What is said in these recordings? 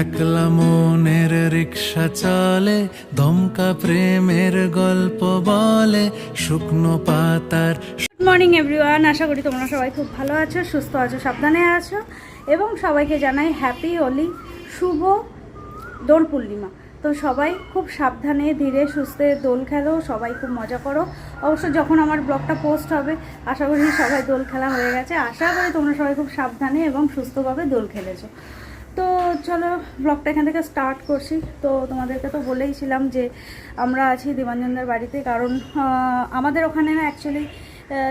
একলা মনের রিক্সা চলে, দমকা প্রেমের গল্প বলে, শুকনো পাতার গুড মর্নিং এভরিওয়ান আশা করি তোমরা সবাই খুব ভালো আছো, সুস্থ আছো, সাবধানে আছো। এবং সবাইকে জানাই হ্যাপি হোলি শুভ দোল পূর্ণিমা। তো সবাই খুব সাবধানে, ধীরে, সুস্থে দোল খেলো, সবাই খুব মজা করো। অবশ্য যখন আমার ব্লগটা পোস্ট হবে, আশা করি সবাই দোল খেলা হয়ে গেছে। আশা করি তোমরা সবাই খুব সাবধানে এবং সুস্থভাবে দোল খেলেছো। তো চলো ব্লগটা এখান থেকে স্টার্ট করছি। তো তোমাদেরকে তো বলেইছিলাম যে আমরা আছি দেবাঞ্জনদার বাড়িতে, কারণ আমাদের ওখানে না অ্যাকচুয়ালি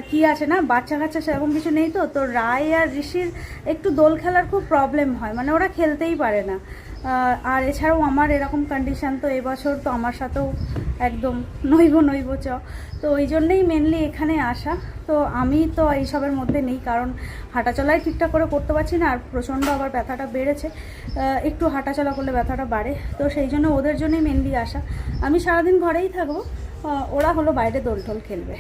কি আছে না, বাচ্চা কাচ্চা সেরকম কিছু নেই তো। তো রায় আর ঋষির একটু দোল খেলার খুব প্রবলেম হয় মানে ওরা খেলতেই পারে না। আর এছাড়াও আমার এরকম কন্ডিশন তো এবছর তো আমার সাথেও একদম নইব নইব চ। তো ওই জন্যেই মেনলি এখানে আসা। তো আমি তো এইসবের মধ্যে নেই, কারণ হাঁটাচলাই ঠিকঠাক করে করতে পারছি না, আর প্রচণ্ড আবার ব্যথাটা বেড়েছে। একটু হাঁটাচলা করলে ব্যথাটা বাড়ে। তো সেই জন্য ওদের জন্যই মেনলি আসা। আমি সারাদিন ঘরেই থাকব। ওরা হলো বাইরে দোল টোল খেলবে।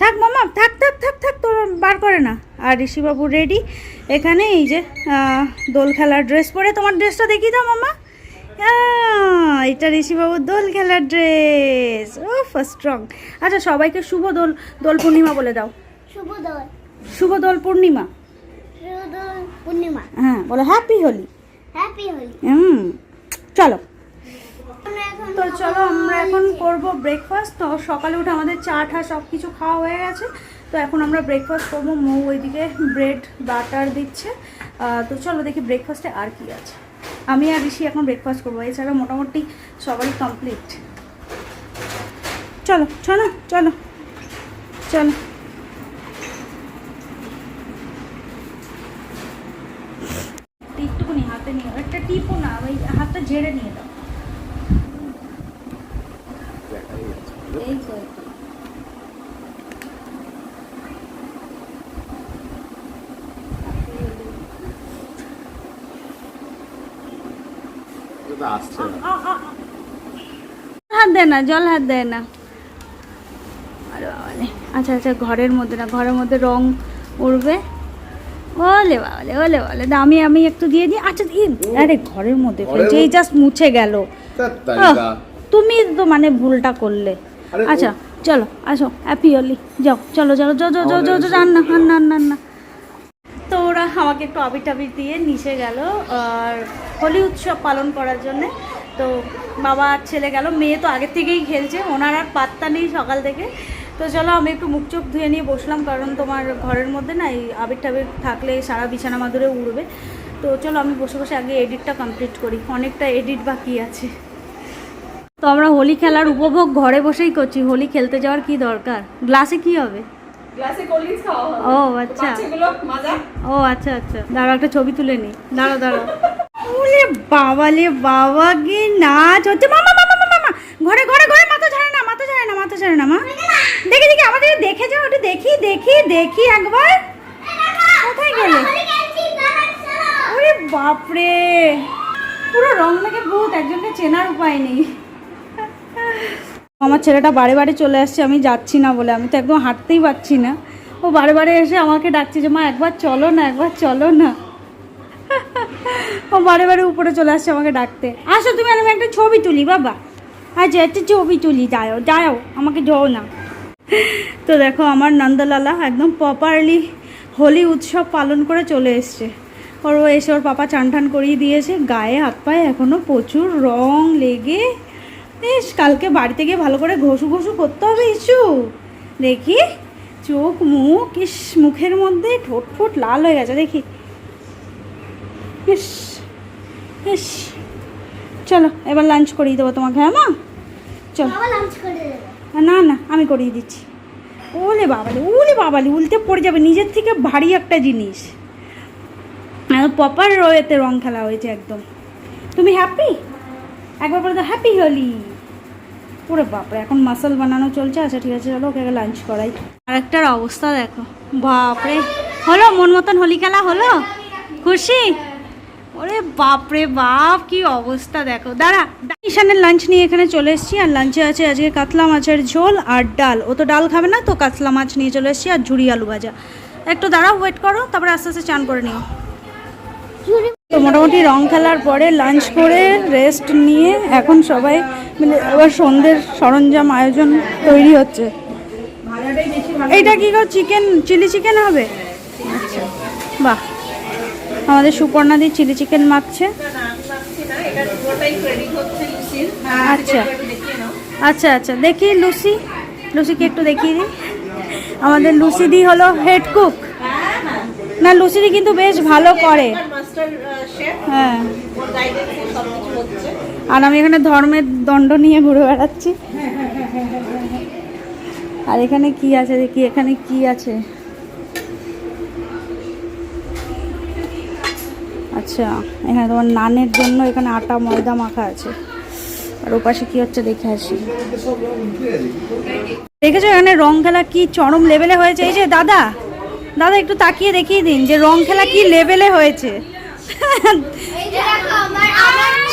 থাক মামা, থাক থাক থাক থাক, তোর বার করে না। আর ঋষিবাবু রেডি এখানে এই যে দোল খেলার ড্রেস পরে তোমার ড্রেসটা দেখিয়ে দাও মামা। এটা ঋষিবাবুর দোল খেলার ড্রেস। ও স্ট্রং আচ্ছা সবাইকে শুভ দোল দোল পূর্ণিমা বলে দাও। শুভ দোল। শুভ দোল পূর্ণিমা। শুভ দোল পূর্ণিমা। হ্যাঁ বলো হ্যাপি হোলি। হ্যাপি হোলি। হুম চলো। তো চলো আমরা এখন করব ব্রেকফাস্ট তো সকালে উঠে আমাদের চা ঠা সব কিছু খাওয়া হয়ে গেছে। তো এখন আমরা ব্রেকফাস্ট করব। মৌ ওইদিকে ব্রেড বাটার দিচ্ছে। তো চলো দেখি ব্রেকফাস্টে আর কি আছে। আমি আর ঋষি এখন ব্রেকফাস্ট করব। এছাড়া মোটামুটি সবারই কমপ্লিট চলো চলো চলো চলো। একটুকুনি হাতে নিয়ে একটা টিপও না, ওই হাতটা ঝেড়ে নিয়ে দাও এই তো আসছে। না হাত দেয় না জল হাত দেয় না। আচ্ছা আচ্ছা ঘরের মধ্যে না ঘরের মধ্যে রং উঠবে ওলে বাবালে ওলে বাবালে দা আমি আমি একটু দিয়ে দিই। আচ্ছা আরে ঘরের মধ্যে এই জাস্ট মুছে গেল। তুমি তো মানে ভুলটা করলে। আচ্ছা চলো আসো হ্যাপি হলি যাও চলো চলো যাও যাও যাও যাও যাও রান্না রান্না রান্না রান্না তো ওরা আমাকে একটু আবির টাবির দিয়ে নিচে গেল আর হোলি উৎসব পালন করার জন্যে। তো বাবা আর ছেলে গেল মেয়ে তো আগের থেকেই খেলছে ওনার আর পাত্তা নেই সকাল থেকে। তো চলো আমি একটু মুখ চোখ ধুয়ে নিয়ে বসলাম কারণ তোমার ঘরের মধ্যে না এই আবির টাবির থাকলে সারা বিছানা মাদুরে উড়বে। তো চলো আমি বসে বসে আগে এডিটটা কমপ্লিট করি অনেকটা এডিট বাকি আছে। তো আমরা হোলি খেলার উপভোগ ঘরে বসেই করছি হোলি খেলতে যাওয়ার কি দরকার? গ্লাসে কি হবে? ও আচ্ছা। ও আচ্ছা আচ্ছা। দাঁড়াও একটা ছবি তুলে নি। দাঁড়াও দাঁড়াও। ওলে বাবা লে বাবা গে নাচ হচ্ছে মামা মামা মামা ঘরে ঘরে ঘরে মাথা ছাড়ে না, মাথা ছাড়ে না, মাথা ছাড়ে না, মা। দেখি দেখি, আমাদের দেখে যাও, একটু দেখি দেখি দেখি একবার। কোথায় গেলে? ওরে বাপরে, পুরো রং মেখে ভূত, একজনকে চেনার উপায় নেই। আমার ছেলেটা বারে বারে চলে আসছে, আমি যাচ্ছি না বলে, আমি তো একদম হাঁটতেই পারছি না। ও বারে বারে এসে আমাকে ডাকছে যে, মা, একবার চলো না, একবার চলো না। ও বারে বারে উপরে চলে আসছে আমাকে ডাকতে। আসো তুমি, আমি একটা ছবি তুলি, বাবা। আচ্ছা একটা ছবি তুলি, যাও যাও, আমাকে যাও না। তো দেখো, আমার নন্দলালা একদম প্রপারলি হোলি উৎসব পালন করে চলে এসছে। ওর ও এসে ওর পাপা চান টান করিয়ে দিয়েছে, গায়ে, হাত পায়ে এখনও প্রচুর রং লেগে। বেশ কালকে বাড়িতে গিয়ে ভালো করে ঘষু ঘষু করতে হবে ইস্যু দেখি, চোখ, মুখ, ইস, মুখের মধ্যে ঠোঁট ফোট লাল হয়ে গেছে, দেখি। ইস ইস। চলো এবার লাঞ্চ করিয়ে দেবো তোমাকে হ্যাঁ মা? চলো। লাঞ্চ না না আমি করিয়ে দিচ্ছি। ওলে বাবালি ওলে বাবালি উল্টে পড়ে যাবে নিজের থেকে ভারী একটা জিনিস। প্রপার রয়েতে রং খেলা হয়েছে একদম। তুমি হ্যাপি একবার বলে তো হ্যাপি হলি? ওরে বাপরে এখন মাসাল বানানো চলছে। আচ্ছা ঠিক আছে চলো ওকে লাঞ্চ করাই। আরেকটার অবস্থা দেখো। বাপরে। হলো মন মতন হোলি খেলা হলো? খুশি? ওরে বাপরে বাপ, কি অবস্থা দেখো। দাঁড়া ঈশানের লাঞ্চ নিয়ে এখানে চলে এসেছি, আর লাঞ্চে আছে আজকে কাতলা মাছের ঝোল আর ডাল। ও তো ডাল খাবে না, তো কাতলা মাছ নিয়ে চলে এসেছি আর ঝুড়ি আলু ভাজা। একটু দাঁড়াও ওয়েট করো, তারপরে আস্তে আস্তে চান করে নিও। তো মোটামুটি রং খেলার পরে লাঞ্চ করে রেস্ট নিয়ে এখন সবাই মানে এবার সন্ধ্যের সরঞ্জাম আয়োজন তৈরি হচ্ছে। এইটা কি চিকেন চিলি চিকেন হবে? আচ্ছা বাহ। আমাদের সুপর্ণাদি চিলি চিকেন মাখছে। আচ্ছা। আচ্ছা আচ্ছা। দেখি লুসি। লুসিকে একটু দেখিয়ে দিই। আমাদের লুসিদি হলো হেড কুক। না লুসিদি কিন্তু বেশ ভালো করে। হ্যাঁ। আর আমি এখানে ধর্মের দণ্ড নিয়ে ঘুরে বেড়াচ্ছি। আর এখানে কি আছে দেখি, এখানে কি আছে? আচ্ছা এখানে তোমার নানের জন্য এখানে আটা ময়দা মাখা আছে। আর ওপাশে কি হচ্ছে দেখে আসি। দেখেছ এখানে রং খেলা কি চরম লেভেলে হয়েছে? এই যে দাদা দাদা একটু তাকিয়ে দেখিয়ে দিন যে রং খেলা কি লেভেলে হয়েছে।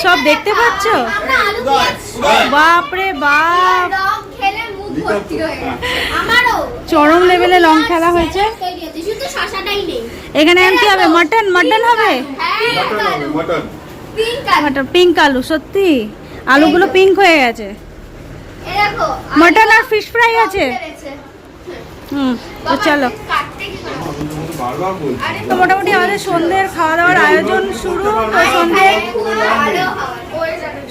সব দেখতে পাচ্ছ? বাপরে বাপ। চরম লেভেলে রং খেলা হয়েছে। শুধু শশাটাই নেই। এখানে কি হবে? মাটন মাটন হবে? হ্যাঁ আলু পিঙ্ক আলু মাটন পিঙ্ক আলু সত্যি? আলুগুলো পিঙ্ক হয়ে গেছে। এই দেখো মাটন আর ফিশ ফ্রাই আছে? হুম তো চলো। তো মোটামুটি আমাদের সন্ধ্যের খাওয়া দাওয়ার আয়োজন শুরু। তো সন্ধ্যে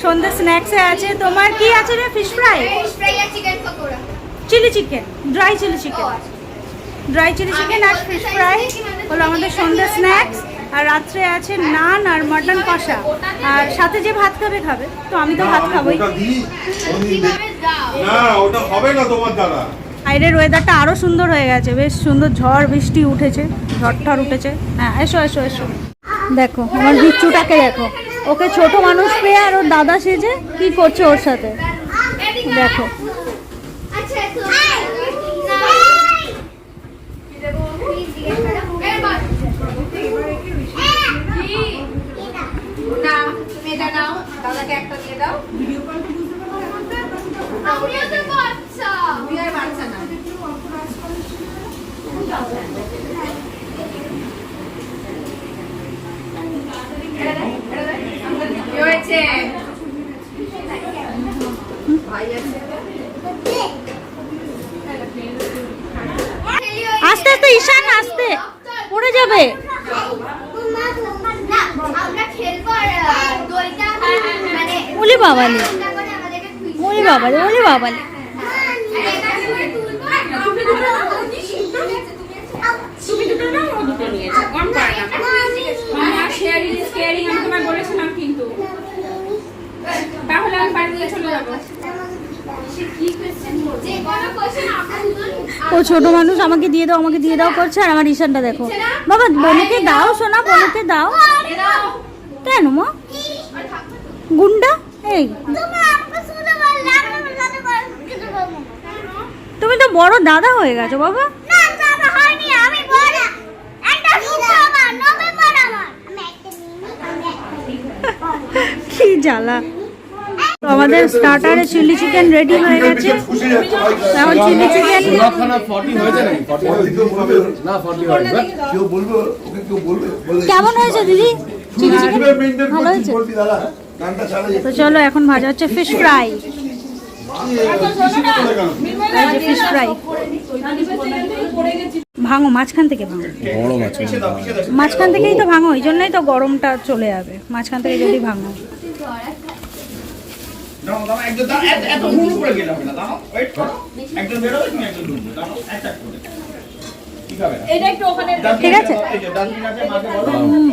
সন্ধ্যে স্ন্যাক্সে আছে। তোমার কি আছে রে? ফিশ ফ্রাই ফিশ ফ্রাই আর chicken pakora. Chilli chicken dry chilli chicken. Dry chilli chicken আর ফিশ ফ্রাই হলো আমাদের সন্ধ্যে স্ন্যাক্স আর রাত্রে আছে নান আর মাটন কষা। আর সাথে যে ভাত খাবে খাবে। তো আমি তো ভাত খাবোই। ওটা দিই কীভাবে দাও না ওটা হবে না তোমার দ্বারা। বাইরের ওয়েদারটা আরও সুন্দর হয়ে গেছে। বেশ সুন্দর ঝড় বৃষ্টি উঠেছে। ঝড় ঠড় উঠেছে। হ্যাঁ এসো এসো এসো। দেখো আমার বিচ্ছুটাকে দেখো। ওকে ছোট মানুষ পেয়ে আর ওর দাদা সেজে কি করছে ওর সাথে? এদিকে দেখো আচ্ছা তো না কি দেব প্লিজ জিজ্ঞেস করো এর বাদ না তুমি এটা নাও দাদাকে একটা দিয়ে দাও আমিও তো বাচ্চা আমি আর বাচ্চা না কি হয়েছে আস্তে আস্তে ঈশান আস্তে। পড়ে যাবে। ওলি বাবালি। ওলি বাবালি ওলি বাবালি আর এটা তুলে তুলবো আর ও ও ছোট মানুষ, আমাকে দিয়ে দাও, আমাকে দিয়ে দাও করছে, আর আমার ঈশানটা দেখো। বাবা, বনুকে দাও, সোনা, বনুকে দাও। কেন মা? গুন্ডা? এই। তুমি তো বড় দাদা হয়ে গেছো, বাবা না, দাদা হয়নি, আমি বড়। একটা শুক্র আমার, নভেম্বর আমার। আমি একটা নিইনি, আমি একটা কি জ্বালা। তো আমাদের স্টার্টারে চিলি চিকেন রেডি হয়ে গেছে। এখন চিলি চিকেন সোনাখানা 40 হয়েছে নাকি 40 হয়েছে না 40 হয়নি বাট কেউ বলবে ওকে কেউ বলবে বলে কেমন হয়েছে দিদি? চিলি চিকেন ভালো হয়েছে? তো চলো এখন ভাজা হচ্ছে ফিশ ফ্রাই ফিশ ফ্রাই ভাঙো মাঝখান থেকে ভাঙো। মাঝখান থেকেই তো ভাঙো এই জন্যই তো গরমটা চলে যাবে। মাঝখান থেকে যদি ভাঙো। দাঁড়াও, দাঁড়াও, একজন দাঁড়াও, এত- এত হুড় করে গেলে হবে না, দাঁড়াও, wait করো। একজন বেরোবে, তুমি একজন ঢুকবে, দাঁড়াও, এক এক করে। ঠিক এটা একটু ওখানে ঠিক আছে? এই যে ডাস্টবিন আছে, মাকে বলো।